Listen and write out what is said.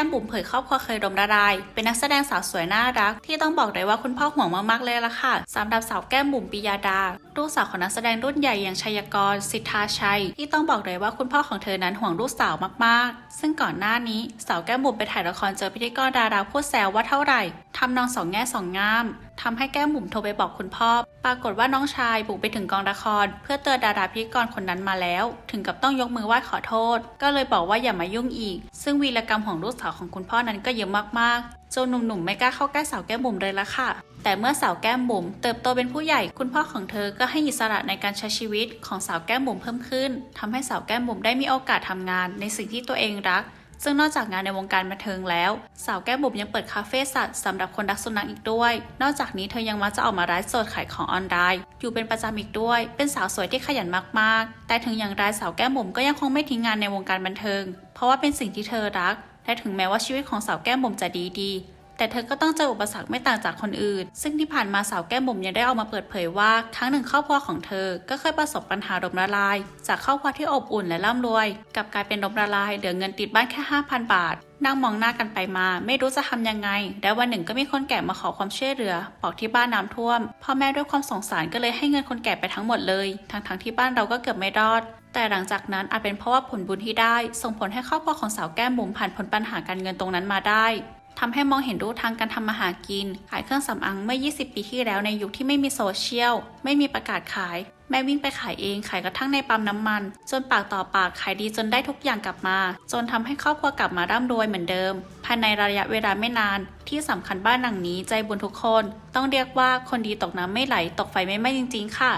ก้มบุ๋มเผยครอบครัวเคยดมละลาย เป็นนักแสดงสาวสวยน่ารัก ที่ต้องบอกเลยว่าคุณพ่อห่วงมากๆเลยล่ะค่ะสำหรับสาวแก้มบุ๋มปิยาดาลูกสาวของนักแสดงรุ่นใหญ่อย่างชัยกร สิทธาชัย ที่ต้องบอกเลยว่าคุณพ่อของเธอนั้นห่วงลูกสาวมากๆ ซึ่งก่อนหน้านี้สาวแก้มบุ๋มไปถ่ายละครเจอพิธีกรดาราพูดแซวว่าเท่าไหร่ ทำนองสองแง่สองงามทำให้แก้มบุ๋มโทรไปบอกคุณพ่อ ปรากฏว่าน้องชายบุกไปถึงกองละคร เพื่อเตือนดาราพิธีกรคนนั้นมาแล้ว ถึงกับต้องยกมือไหว้ขอโทษ ก็เลยบอกว่าอย่ามายุ่งอีก ซึ่งวีรกรรมของลูกสาวของคุณพ่อนั้นก็เยอะมากๆจนหนุ่มๆไม่กล้าเข้าใกล้สาวแก้มบุ๋มเลยละค่ะ แต่เมื่อสาวแก้มบุ๋มเติบโตเป็นผู้ใหญ่คุณพ่อของเธอก็ให้อิสระในการใช้ชีวิตของสาวแก้มบุ๋มเพิ่มขึ้นทำให้สาวแก้มบุ๋มได้มีโอกาสทำงาน ในสิ่งที่ตัวเองรัก ซึ่งนอกจากงานในวงการบันเทิงแล้ว สาวแก้มบุ๋มยังเปิดคาเฟ่สัตว์สำหรับคนรักสุนัขอีกด้วย นอกจากนี้เธอยังมักจะออกมาไลฟ์สดขายของออนไลน์ อยู่เป็นประจำอีกด้วย เป็นสาวสวยที่ขยันมากๆ แต่ถึงอย่างไรสาวแก้มบุ๋มก็ยังคงไม่ทิ้งงานในวงการบันเทิง เพราะว่าเป็นสิ่งที่เธอรัก และถึงแม้ว่าชีวิตของสาวแก้มบุ๋มจะดีดี แต่เธอก็ต้องเจออุปสรรคไม่ต่างจากคนอื่น ซึ่งที่ผ่านมาสาวแก้มบุ๋มยังได้ออกมาเปิดเผยว่า ครั้งหนึ่งครอบครัวของเธอ ก็เคยประสบปัญหาลมละลาย จากครอบครัวที่อบอุ่นและร่ำรวยกลับกลายเป็นลมละลายเหลือเงินติดบ้านแค่ 5,000 บาทนั่งมองหน้ากันไปมา ไม่รู้จะทำยังไง แล้ววันหนึ่งก็มีคนแก่มาขอความช่วยเหลือบอกที่บ้านน้ำท่วม พ่อแม่ด้วยความสงสารก็เลยให้เงินคนแก่ไปทั้งหมดเลย ทั้งๆที่บ้านเราก็เกือบไม่รอด แต่หลังจากนั้นอาจเป็นเพราะว่าผลบุญที่ได้ ส่งผลให้ครอบครัวของสาวแก้มบุ๋มผ่านพ้นปัญหาการเงินตรงนั้นมาได้ ทำให้มองเห็นรูทางการทำมาหากิน ขายเครื่องสำอางเมื่อ 20 ปีที่แล้วในยุคที่ไม่มีโซเชียล ไม่มีประกาศขาย แม่วิ่งไปขายเอง ขายกระทั่งในปั๊มน้ำมัน จนปากต่อปากขายดีจนได้ทุกอย่างกลับมา จนทำให้ครอบครัวกลับมาร่ำรวยเหมือนเดิม ภายในระยะเวลาไม่นาน ที่สำคัญบ้านหลังนี้ใจบุญทุกคน ต้องเรียกว่าคนดีตกน้ำไม่ไหล ตกไฟไม่ไหม้จริง ๆ ค่ะ